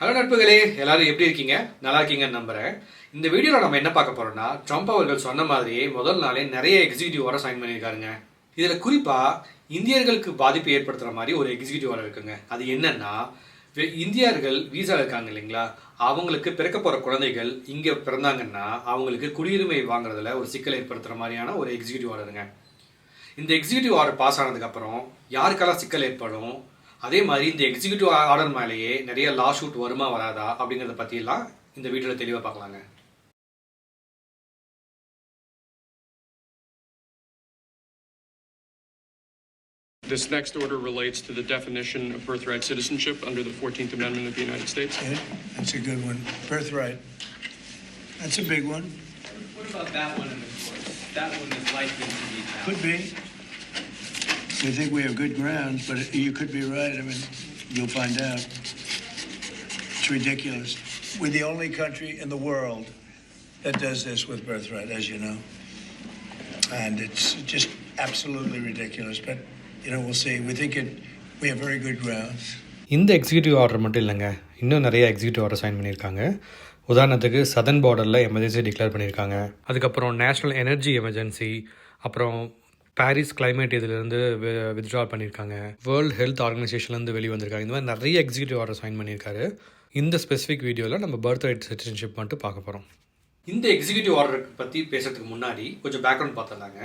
Hello நட்புகளே எல்லாரும் எப்படி இருக்கீங்க? நல்லா இருக்கீங்கன்னு நம்புறேன். இந்த வீடியோவில் நம்ம என்ன பார்க்க போறோம்னா ட்ரம்ப் அவர்கள் சொன்ன மாதிரியே முதல் நாளே நிறைய எக்ஸிக்யூட்டிவ் வர சைன் பண்ணியிருக்காருங்க. இதில் குறிப்பாக இந்தியர்களுக்கு பாதிப்பு ஏற்படுத்துகிற மாதிரி ஒரு எக்ஸிக்யூட்டிவ் வர இருக்குங்க. அது என்னன்னா வெ- இந்தியர்கள் வீசா இருக்காங்க இல்லைங்களா? அவங்களுக்கு பிறக்க போகிற குழந்தைகள் இங்கே பிறந்தாங்கன்னா அவங்களுக்கு குடியுரிமை வாங்குறதுல ஒரு சிக்கல் ஏற்படுத்துகிற மாதிரியான ஒரு எக்ஸிக்யூட்டிவ் ஆர்டருங்க இந்த எக்ஸிக்யூட்டிவ் ஆர்டர் பாஸ் ஆனதுக்கப்புறம் யாருக்கெல்லாம் சிக்கல் ஏற்படும்? அதே மாதிரி இந்த எக்ஸிக்யூட்டிவ் ஆர்டர் மேலேயே நிறைய லா ஷூட் வருமா வராதா அப்படிங்கிறத பற்றியெல்லாம் இந்த வீடியோவில் தெளிவாக பார்க்கலாங்க This next order relates to the definition of birthright citizenship under the 14th Amendment of the United States. Yeah, that's a good one. Birthright. That's a big one. What about that one in the course? That one is likely to be Could be. We think we have good grounds, but you could be right. I mean, you'll find out. It's ridiculous. We're the only country in the world that does this with birthright, as you know. And it's just absolutely ridiculous. But, you know, we'll see. We think it, we have very good grounds. இந்த executive order மட்டும் இல்லைங்க இன்னும் நிறைய executive order sign பண்ணியிருக்காங்க உதாரணத்துக்கு சதன் பார்டரில் emergency declare பண்ணியிருக்காங்க அதுக்கப்புறம் நேஷ்னல் எனர்ஜி எமர்ஜென்சி அப்புறம் பாரிஸ் கிளைமேட் இதிலிருந்து வித்ட்ரா பண்ணியிருக்காங்க. வேர்ல்டு ஹெல்த் ஆர்கனைசேஷன்லேருந்து வெளியே வந்திருக்காங்க இந்த மாதிரி நிறைய எக்ஸிக்யூட்டிவ் ஆர்டர் சைன் பண்ணியிருக்காரு. இந்த ஸ்பெசிஃபிக் வீடியோவில் நம்ம பர்த் ரைட் சிட்டிசன்ஷிப் மட்டும் பார்க்க போகிறோம் இந்த எக்ஸிக்யூட்டிவ் ஆர்டர் பற்றி பேசுறதுக்கு முன்னாடி கொஞ்சம் பேக்ரவுண்ட் பார்த்துருந்தாங்க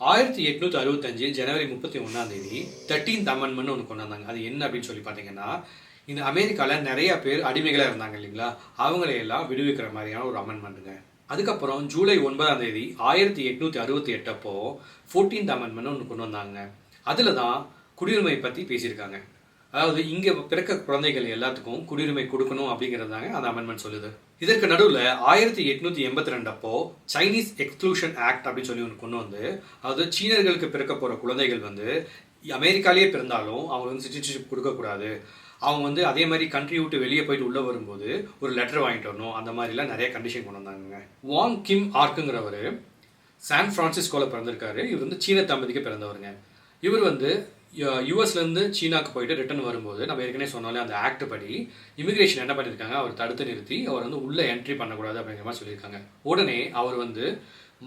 ஆயிரத்தி எட்நூற்றி அறுபத்தஞ்சு ஜனவரி முப்பத்தி ஒன்றாம் தேதி தேர்ட்டீன்த் அமெண்ட்மெண்ட் ஒன்று கொண்டு வந்தாங்க அது என்ன அப்படின்னு சொல்லி பார்த்தீங்கன்னா இந்த அமெரிக்காவில் நிறைய பேர் அடிமைகளாக இருந்தாங்க இல்லைங்களா? அவங்களையெல்லாம் விடுவிக்கிற மாதிரியான ஒரு அமெண்ட்மெண்ட்டுங்க அதுக்கப்புறம் ஜூலை ஒன்பதாம் தேதி ஆயிரத்தி எட்நூற்றி அறுபத்தி எட்டப்போ ஃபோர்டீன்த் அமெண்ட்மெண்ட் ஒன்று கொண்டு வந்தாங்க. அதில் தான் குடியுரிமை பற்றி பேசியிருக்காங்க. அதாவது இங்கே பிறக்க குழந்தைகள் எல்லாத்துக்கும் குடியுரிமை கொடுக்கணும் அப்படிங்கிறது தாங்க அந்த அமெண்ட்மெண்ட் சொல்லுது. இதற்கு நடுவில் ஆயிரத்தி எட்நூத்தி எண்பத்தி ரெண்டப்போ சைனீஸ் எக்ஸ்க்ளூஷன் ஆக்ட் அப்படின்னு சொல்லி ஒன்று கொண்டு வந்து அதாவது சீனர்களுக்கு பிறக்க போகிற குழந்தைகள் வந்து அமெரிக்காலேயே பிறந்தாலும் அவங்க வந்து சிட்டிசன்ஷிப் கொடுக்கக்கூடாது அவங்க வந்து அதே மாதிரி கண்ட்ரி விட்டு வெளியே போயிட்டு உள்ளே வரும்போது ஒரு லெட்டர் வாங்கிட்டு வரணும். அந்த மாதிரிலாம் நிறைய கண்டிஷன் கொண்டு வந்தாங்க வாங் கிம் ஆர்க்குங்கிறவர் சான் ஃப்ரான்சிஸ்கோவில் பிறந்திருக்காரு. இவர் வந்து சீன தம்பதிக்கு பிறந்தவருங்க. இவர் வந்து யூஎஸ்லேருந்து சீனாக்கு போயிட்டு ரிட்டர்ன் வரும்போது நம்ம ஏற்கனவே சொன்னாலே அந்த ஆக்ட் படி இமிக்ரேஷன் என்ன பண்ணியிருக்காங்க அவர் தடுத்து நிறுத்தி அவர் வந்து உள்ளே என்ட்ரி பண்ணக்கூடாது அப்படிங்கிற மாதிரி சொல்லியிருக்காங்க. உடனே அவர் வந்து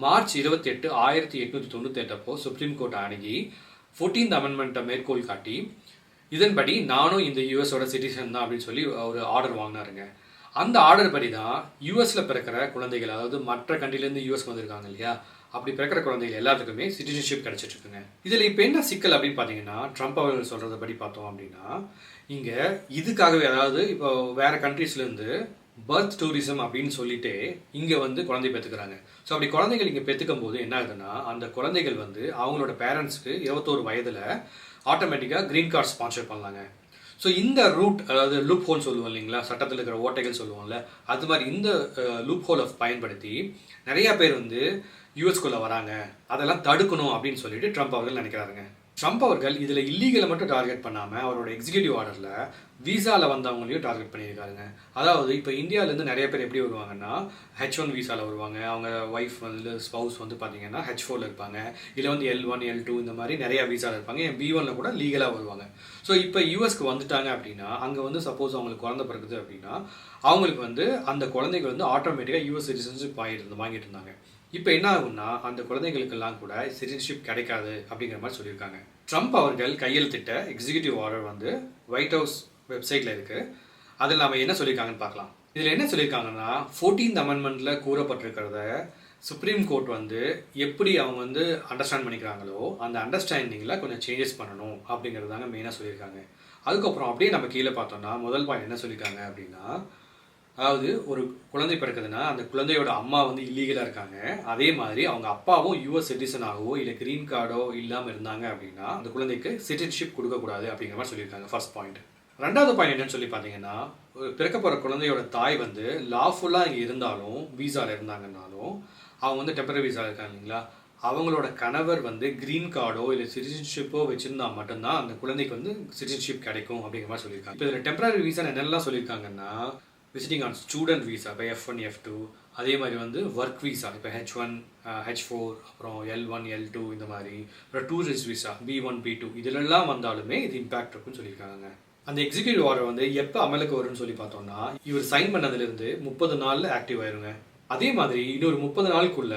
மார்ச் இருபத்தெட்டு ஆயிரத்தி எட்நூற்றி தொண்ணூற்றி எட்டப்போ சுப்ரீம் கோர்ட் அணுகி ஃபோர்டீன்த் அமெண்ட்மெண்ட்டை மேற்கோள் காட்டி இதன்படி நானும் இந்த யூஎஸோட சிட்டிசன் தான் அப்படின்னு சொல்லி ஒரு ஆர்டர் வாங்கினாருங்க. அந்த ஆர்டர் படி தான் யூஎஸில் பிறக்கிற குழந்தைகள் அதாவது மற்ற கண்ட்ரிலேருந்து யூஎஸ் வந்திருக்காங்க இல்லையா? அப்படி பிறக்கிற குழந்தைகள் எல்லாத்துக்குமே சிட்டிசன்ஷிப் கிடைச்சிட்டு இருக்குங்க இதில் இப்போ என்ன சிக்கல் அப்படின்னு பார்த்தீங்கன்னா ட்ரம்ப் அவர்கள் சொல்கிறத படி பார்த்தோம் அப்படின்னா இங்கே இதுக்காகவே அதாவது இப்போ வேறு கண்ட்ரீஸ்லேருந்து பர்த் டூரிசம் அப்படின்னு சொல்லிட்டு இங்கே வந்து குழந்தை பெற்றுக்கிறாங்க. ஸோ அப்படி குழந்தைகள் இங்கே பெற்றுக்கும் போது என்ன ஆகுதுன்னா அந்த குழந்தைகள் வந்து அவங்களோட பேரண்ட்ஸ்க்கு இருபத்தோரு வயதில் ஆட்டோமேட்டிக்காக க்ரீன் கார்டு ஸ்பான்சர் பண்ணலாங்க. ஸோ இந்த ரூட் அதாவது லூப் ஹோல் சொல்லுவோம் இல்லைங்களா? சட்டத்தில் இருக்கிற ஓட்டைகள் சொல்லுவோம்ல அது மாதிரி இந்த லூப் ஹோலை பயன்படுத்தி நிறையா பேர் வந்து யூஎஸ்குள்ளே வராங்க. அதெல்லாம் தடுக்கணும் அப்படின்னு சொல்லிட்டு ட்ரம்ப் அவர்கள் நினைக்கிறாருங்க. ட்ரம்ப் அவர்கள் இதில் இல்லீகலை மட்டும் டார்கெட் பண்ணாமல் அவரோட எக்ஸிக்யூட்டிவ் ஆர்டரில் விசாவில் வந்தவங்களையும் டார்கெட் பண்ணியிருக்காருங்க. அதாவது இப்போ இந்தியாவிலேருந்து நிறைய பேர் எப்படி வருவாங்கன்னா ஹெச் ஒன் விசாவில் வருவாங்க. அவங்க ஒய்ஃப் வந்து ஸ்பவுஸ் வந்து பார்த்தீங்கன்னா ஹெச் ஃபோரில் இருப்பாங்க. இல்லை வந்து எல் ஒன் எல் டூ இந்த மாதிரி நிறையா விசாவில் இருப்பாங்க. என் பி ஒனில் கூட லீகலாக வருவாங்க. ஸோ இப்போ யூஎஸ்க்கு வந்துட்டாங்க அப்படின்னா அங்கே வந்து சப்போஸ் அவங்களுக்கு குழந்த பிறகுது அப்படின்னா அவங்களுக்கு வந்து அந்த குழந்தைகள் வந்து ஆட்டோமேட்டிக்காக யூஎஸ் சிட்டிசன்ஷிப் ஆகிட்டு வாங்கிட்டு இருந்தாங்க. இப்போ என்ன ஆகும்னா அந்த குழந்தைகளுக்கெல்லாம் கூட சிட்டிசன்ஷிப் கிடைக்காது அப்படிங்கிற மாதிரி சொல்லியிருக்காங்க. ட்ரம்ப் அவர்கள் கையெழுத்திட்ட எக்ஸிகியூட்டிவ் ஆர்டர் வந்து ஒயிட் ஹவுஸ் வெப்சைட்டில் இருக்குது அதில் நம்ம என்ன சொல்லியிருக்காங்கன்னு பார்க்கலாம். இதில் என்ன சொல்லியிருக்காங்கன்னா ஃபோர்டீன்த் அமெண்ட்மெண்ட்டில் கூறப்பட்டிருக்கிறத சுப்ரீம் கோர்ட் வந்து எப்படி அவங்க வந்து அண்டர்ஸ்டாண்ட் பண்ணிக்கிறாங்களோ அந்த அண்டர்ஸ்டாண்டிங்கில் கொஞ்சம் சேஞ்சஸ் பண்ணணும் அப்படிங்கிறது தாங்க மெயினாக சொல்லியிருக்காங்க. அதுக்கப்புறம் அப்படியே நம்ம கீழே பார்த்தோம்னா முதல் பாயிண்ட் என்ன சொல்லியிருக்காங்க அப்படின்னா அதாவது ஒரு குழந்தை பிறக்குதுன்னா அந்த குழந்தையோட அம்மா வந்து இல்லீகலாக இருக்காங்க. அதே மாதிரி அவங்க அப்பாவும் யூஎஸ் சிட்டிசனாகவோ இல்லை கிரீன் கார்டோ இல்லாமல் இருந்தாங்க அப்படின்னா அந்த குழந்தைக்கு சிட்டிசன்ஷிப் கொடுக்கக்கூடாது அப்படிங்கிற மாதிரி சொல்லியிருக்காங்க ஃபர்ஸ்ட் பாயிண்ட் ரெண்டாவது பாயிண்ட் என்னன்னு சொல்லி பார்த்தீங்கன்னா ஒரு பிறக்க போகிற குழந்தையோட தாய் வந்து லாஃபுல்லாக இங்கே இருந்தாலும் வீசாவில் இருந்தாங்கன்னாலும் அவங்க வந்து டெம்பரரி வீசாவில் இருக்காங்க இல்லைங்களா? அவங்களோட கணவர் வந்து கிரீன் கார்டோ இல்லை சிட்டிசன்ஷிப்போ வச்சுருந்தா மட்டும்தான் அந்த குழந்தைக்கு வந்து சிட்டிசன்ஷிப் கிடைக்கும் அப்படிங்கிற மாதிரி சொல்லியிருக்காங்க. இப்போ இதில் டெம்பரரி வீசா என்னெல்லாம் சொல்லியிருக்காங்கன்னா விசிட்டிங் ஆன் ஸ்டூடெண்ட் வீசா இப்போ எஃப் ஒன் எஃப் டூ அதே மாதிரி வந்து ஒர்க் வீசா இப்போ ஹெச் ஒன் ஹெச் ஃபோர் அப்புறம் எல் ஒன் எல் டூ இந்த மாதிரி அப்புறம் tourist visa B one B two இதிலெல்லாம் வந்தாலுமே இது இம்பேக்ட் இருக்குன்னு சொல்லியிருக்காங்க அந்த எக்ஸிக்யூட்டிவ் ஆர்டர் வந்து எப்போ அமலுக்கு வரும்னு சொல்லி பார்த்தோம்னா இவர் சைன் பண்ணதுலேருந்து முப்பது நாளில் ஆக்டிவ் ஆயிருங்க. அதே மாதிரி இன்னொரு முப்பது நாளுக்குள்ள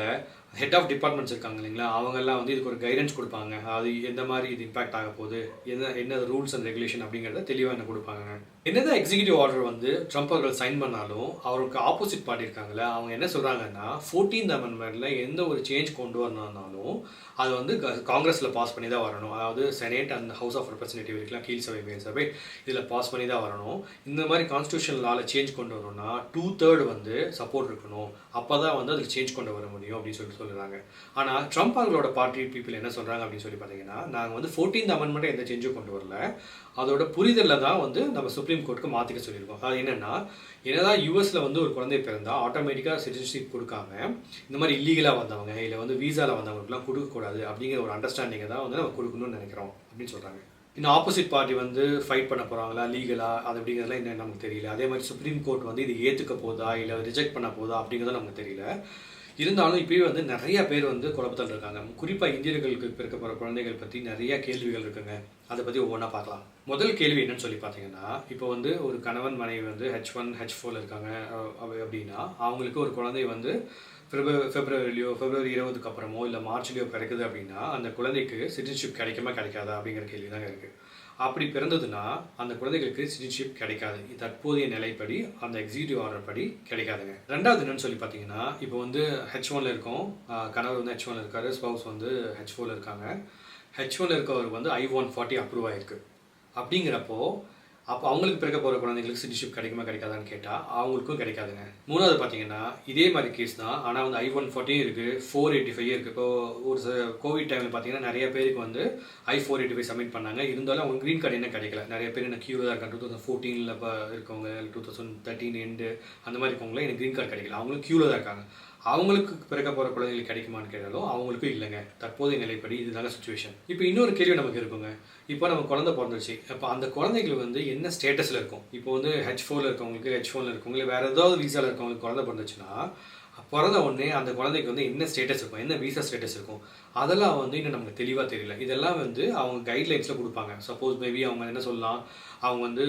ஹெட் ஆஃப் டிபார்ட்மெண்ட்ஸ் இருக்காங்க இல்லைங்களா? அவங்கெல்லாம் வந்து இதுக்கு ஒரு கைடன்ஸ் கொடுப்பாங்க. அது எந்த மாதிரி இது இம்பாக்ட் ஆக போகுது? என்ன என்ன ரூல்ஸ் அண்ட் ரெகுலேஷன் அப்படிங்கிறத தெளிவாக என்ன கொடுப்பாங்க? என்னதான் எக்ஸிக்யூட்டிவ் ஆர்டர் வந்து ட்ரம்ப் அவர்கள் சைன் பண்ணாலும் அவருக்கு ஆப்போசிட் பார்ட்டி இருக்காங்கல்ல அவங்க என்ன சொல்கிறாங்கன்னா ஃபோர்டீன்த் அமெண்ட்மெண்ட்டில் எந்த ஒரு சேஞ்ச் கொண்டு வரணும்னாலும் அது வந்து காங்கிரஸில் பாஸ் பண்ணி தான் வரணும். அதாவது Senate and House of representative இருக்கலாம் கீழ் சபை மேல் சபை இதில் பாஸ் பண்ணி தான் வரணும். இந்த மாதிரி கான்ஸ்டியூஷன் லாவில் சேஞ்ச் கொண்டு வரணும்னா டூ தேர்ட் வந்து சப்போர்ட் இருக்கணும். அப்போ தான் வந்து அதுக்கு சேஞ்ச் கொண்டு வர முடியும் அப்படின்னு சொல்லி சொல்லுறாங்க ஆனால் ட்ரம்ப் அவர்களோட பார்ட்டி பீப்புள் என்ன சொல்கிறாங்க அப்படின்னு சொல்லி பார்த்தீங்கன்னா நாங்கள் வந்து ஃபோர்டீன்த் அமெண்ட்மெண்ட்டை எந்த சேஞ்சும் கொண்டு வரல. அதோட புரிதலில் தான் வந்து நம்ம சுப்ரீம் கோர்ட்டுக்கு மாற்றிக்க சொல்லியிருக்கோம். அது என்னென்னா என்னதான் யூஎஸ்ல வந்து ஒரு குழந்தை பிறந்தா ஆட்டோமேட்டிக்காக சிட்டிசன்ஷிப் கொடுக்காம இந்த மாதிரி இல்லீகலாக வந்தவங்க இல்லை வந்து வீசாவில் வந்தவங்களுக்குலாம் கொடுக்கக்கூடாது அப்படிங்கிற ஒரு அண்டர்ஸ்டாண்டிங்கை தான் வந்து நம்ம கொடுக்கணும்னு நினைக்கிறோம் அப்படின்னு சொல்கிறாங்க இன்னும் ஆப்போசிட் பார்ட்டி வந்து ஃபைட் பண்ண போகிறாங்களா லீகலா அது அப்படிங்கிறதுலாம் என்ன நமக்கு தெரியல. அதே மாதிரி சுப்ரீம் கோர்ட் வந்து இது ஏற்றுக்க போதா இல்லை ரிஜெக்ட் பண்ண போதா அப்படிங்கிறதும் நமக்கு தெரியல. இருந்தாலும் இப்போயும் வந்து நிறைய பேர் வந்து குழப்பத்தில் இருக்காங்க. குறிப்பாக இந்தியர்களுக்கு பிறக்க போகிற குழந்தைகள் பற்றி நிறைய கேள்விகள் இருக்குங்க. அதை பற்றி ஒவ்வொன்றா பார்க்கலாம். முதல் கேள்வி என்னன்னு சொல்லி பார்த்தீங்கன்னா இப்போ வந்து ஒரு கணவன் மனைவி வந்து ஹெச் ஒன் ஹெச் ஃபோரில் இருக்காங்க அவ- அப்படின்னா அவங்களுக்கு ஒரு குழந்தை வந்து பிப்ரவரி பிப்ரவரிலையோ பிப்ரவரி இருபதுக்கு அப்புறமோ இல்லை மார்ச்லேயோ பிறக்குது அப்படின்னா அந்த குழந்தைக்கு சிட்டிசன்ஷிப் கிடைக்குமா கிடைக்காதா அப்படிங்கிற கேள்வி தாங்க இருக்குது அப்படி பிறந்ததுன்னா அந்த குழந்தைகளுக்கு சிட்டிசன்ஷிப் கிடைக்காது. தற்போதைய நிலைப்படி அந்த எக்ஸிக்யூட்டிவ் ஆர்டர் படி கிடைக்காதுங்க. ரெண்டாவது என்னன்னு சொல்லி பார்த்தீங்கன்னா இப்போ வந்து ஹெச் ஒன்ல இருக்கோம். கணவர் வந்து ஹெச் ஒன்ல இருக்காரு ஸ்பவுஸ் வந்து ஹெச் ஃபோர்ல இருக்காங்க. ஹெச் ஒன்ல இருக்கவர் வந்து ஐ ஒன் ஃபார்ட்டி அப்ரூவ் ஆயிருக்கு. அப்படிங்கிறப்போ அப்போ அவங்களுக்கு பிறக்க போகிற குழந்தைங்களுக்கு சிட்டிஷிப் கிடைக்குமா கிடைக்காதான்னு கேட்டால் அவங்களுக்கும் கிடைக்காதுங்க. மூணாவது பார்த்தீங்கன்னா இதே மாதிரி கேஸ் தான். ஆனால் வந்து ஐ ஒன் ஃபார்ட்டியும் இருக்குது ஃபோர் எயிட்டி ஃபைவ் இருக்குது இப்போ ஒரு சில கோவிட் டைமில் பார்த்தீங்கன்னா நிறைய பேருக்கு வந்து I four eighty five submit பண்ணாங்க. இருந்தாலும் அவங்க க்ரீன் கார்டு என்ன கிடைக்கல. நிறைய பேர் என்ன கியூவில் தான் இருக்காங்க. டூ தௌசண்ட் ஃபோர்டீனில் இப்போ இருக்கவங்க டூ தௌசண்ட் தேர்ட்டீன் எண்டு அந்த மாதிரி இருக்கவங்களாம் எனக்கு க்ரீன் கார்டு கிடைக்கல. அவங்களும் கியூவில் தான் இருக்காங்க. அவங்களுக்கு பிறக்க போகிற குழந்தைகள் கிடைக்குமான்னு கேட்டாலும் அவங்களுக்கும் இல்லைங்க. தற்போதைய நிலைப்படி இதுதாங்க சுச்சுவேஷன் இப்போ இன்னொரு கேள்வி நமக்கு இருக்குங்க. இப்போ நம்ம குழந்தை பிறந்துச்சு அப்போ அந்த குழந்தைகள் வந்து என்ன ஸ்டேட்டஸில் இருக்கும்? இப்போ வந்து ஹெச் ஃபோரில் இருக்கவங்களுக்கு ஹெச் ஃபோனில் இருக்கவங்களுக்கு வேறு ஏதாவது வீசாவில் இருக்கவங்களுக்கு குழந்தை பிறந்துச்சுன்னா பிறந்த உடனே அந்த குழந்தைக்கு வந்து என்ன ஸ்டேட்டஸ் இருக்கும் என்ன வீசா ஸ்டேட்டஸ் இருக்கும் அதெல்லாம் வந்து இன்னும் நமக்கு தெளிவாக தெரியல. இதெல்லாம் வந்து அவங்க கைட்லைன்ஸில் கொடுப்பாங்க. சப்போஸ் மேபி அவங்க என்ன சொல்லலாம் அவங்க வந்து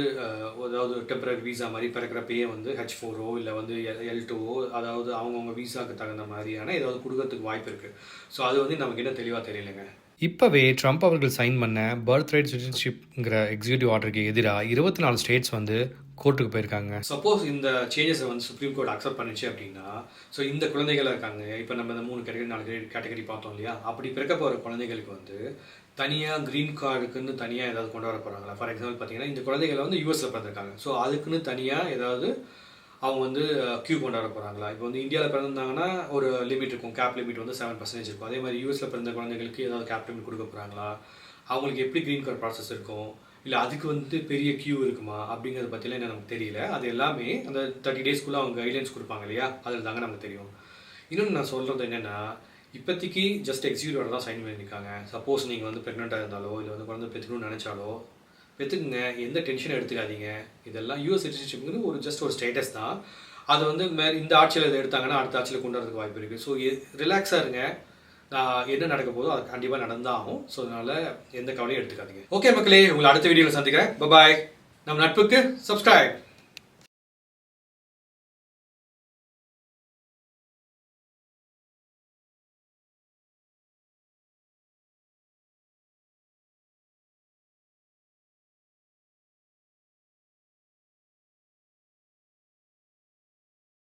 ஏதாவது அதாவது டெம்பரரி வீசா மாதிரி பிறக்கிறப்பயே வந்து ஹெச் ஃபோரோ இல்லை வந்து எல் டூவோ அதாவது அவங்கவுங்க வீசாக்கு தகுந்த மாதிரியான ஏதாவது கொடுக்கறதுக்கு வாய்ப்பு இருக்குது ஸோ அது வந்து நமக்கு என்ன தெளிவாக தெரியலைங்க. இப்போவே ட்ரம்ப் அவர்கள் சைன் பண்ண பர்த் ரைட் சிட்டிசன்ஷிப்ங்கிற எக்ஸிக்யூட்டிவ் ஆர்டருக்கு எதிராக இருபத்தி நாலு ஸ்டேட்ஸ் வந்து கோர்ட்டுக்கு போயிருக்காங்க. சப்போஸ் இந்த சேஞ்சஸை வந்து சுப்ரீம் கோர்ட் அக்செப்ட் பண்ணுச்சு அப்படின்னா ஸோ இந்த குழந்தைகள் இருக்காங்க. இப்போ நம்ம இந்த மூணு கேட்டகரி நாலு கேட்டகரி பார்த்தோம் இல்லையா? அப்படி பிறக்க போகிற குழந்தைகளுக்கு வந்து தனியாக க்ரீன் கார்டுக்குன்னு தனியாக ஏதாவது கொண்டு வர போகிறாங்களா ஃபார் எக்ஸாம்பிள் பார்த்தீங்கன்னா இந்த குழந்தைகளை வந்து யூஎஸில் பிறந்திருக்காங்க. ஸோ அதுக்குன்னு தனியாக ஏதாவது அவங்க வந்து கியூ கொண்டாட போகிறாங்களா இப்போ வந்து இந்தியாவில் பிறந்திருந்தாங்கன்னா ஒரு லிமிட் இருக்கும். கேப் லிமிட் வந்து செவன் பர்சன்டேஜ் இருக்கும். அதே மாதிரி யூஎஸில் பிறந்த குழந்தைகளுக்கு ஏதாவது கேப் லிமிட் கொடுக்க போகிறாங்களா அவங்களுக்கு எப்படி க்ரீன் கார்டு ப்ராசஸ் இருக்கும்? இல்லை அதுக்கு வந்து பெரிய கியூ இருக்குமா? அப்படிங்கிறத பற்றிலாம் என்ன நமக்கு தெரியல. அது எல்லாமே அந்த தேர்ட்டி டேஸ்க்குள்ளே அவங்க கைட்லைன்ஸ் கொடுப்பாங்க இல்லையா? அதில் தாங்க நமக்கு தெரியும். இன்னொன்று நான் சொல்கிறது என்னென்னா இப்போதைக்கு ஜஸ்ட் எக்ஸிக்யூட்டிவோட தான் சைன் பண்ணியிருக்காங்க. சப்போஸ் நீங்கள் வந்து ப்ரெக்னெண்ட்டாக இருந்தாலோ இல்லை வந்து குழந்தை பெற்றுக்கணும்னு நினச்சாலோ பெற்றுக்குங்க எந்த டென்ஷனும் எடுத்துக்காதீங்க. இதெல்லாம் யூஎஸ் சிட்டிசன்ஷிப்னு ஒரு ஜஸ்ட் ஒரு ஸ்டேட்டஸ் தான். அதை வந்து மே இந்த ஆட்சியில் இதை எடுத்தாங்கன்னா அடுத்த ஆட்சியில் கொண்டு வரதுக்கு வாய்ப்பு இருக்குது ஸோ ரிலாக்ஸாக இருங்க. நான் என்ன நடக்க போதோ அது கண்டிப்பாக நடந்தாகும் ஸோ அதனால் எந்த கவலையும் எடுத்துக்காதீங்க. ஓகே மக்களே உங்களை அடுத்த வீடியோவில் சந்திக்கிறேன். பபாய் நம்ம நட்புக்கு சப்ஸ்கிரைப்